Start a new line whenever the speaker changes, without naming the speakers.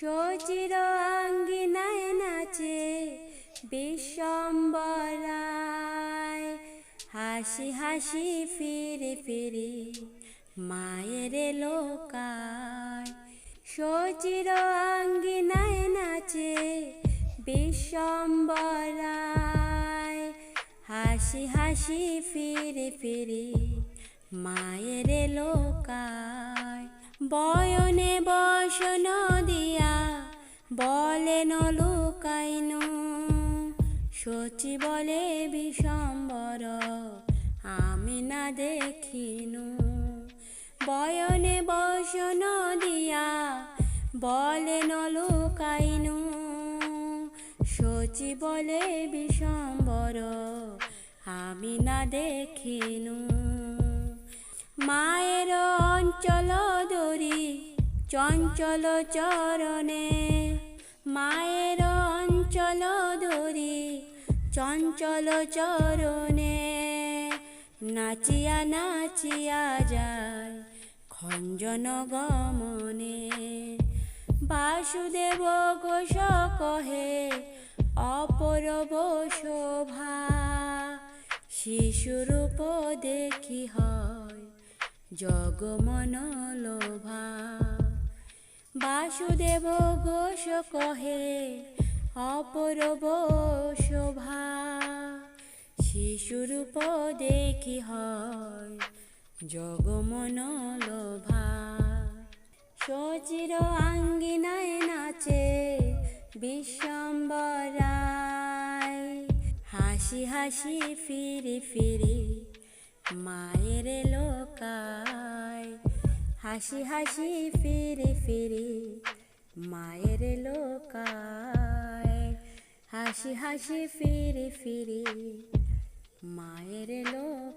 সচির আঙ্গিনায় নাচে বিশ্বম্বরায় হাসি হাসি ফিরে ফিরে মায়ের লোকায়। সচির আঙ্গিনায় নাচে বিশ্বম্বরায় হাসি হাসি ফিরে ফিরে মায়ের লোকায়। বয়নে বসন বলেন লুকাইন সচি বলে বিশম্বর, আমি না দেখিনু। বয়নে বসন দিয়া বলেন লুকাইনু সচি বলে বিশম্বর, আমি না দেখিনু। মায়ের অঞ্চল দরি, চঞ্চল চরণে মায়ের অঞ্চল দরি, চঞ্চল চরণে নাচিয়া নাচিয়া যায় খঞ্জন গমনে। বাসুদেব ঘোষ কহে অপরব শোভা, শিশুরূপ দেখি হয় জগমন লোভা বাসুদেব ঘোষ কহে, অপরব শোভা। শিশুরূপ দেখি হয়? জগমন লোভা সচির আঙ্গিনায় নাচে বিশ্বম্বরায়। হাসি হাসি ফিরি ফিরে মায়ের লোকায় হাসি হাসি ফিরে ফিরে মায়ের লোকায়। হাসি হাসি ফিরে ফিরে মায়ের লোকায়।